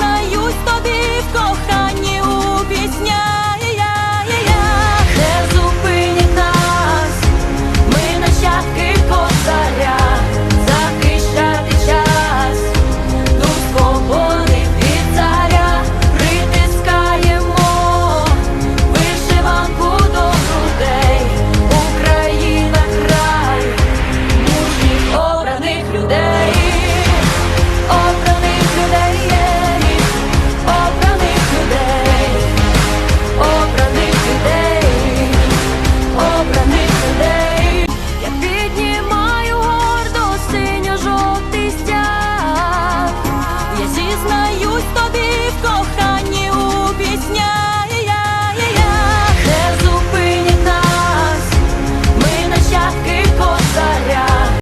признаюсь тобі в коханні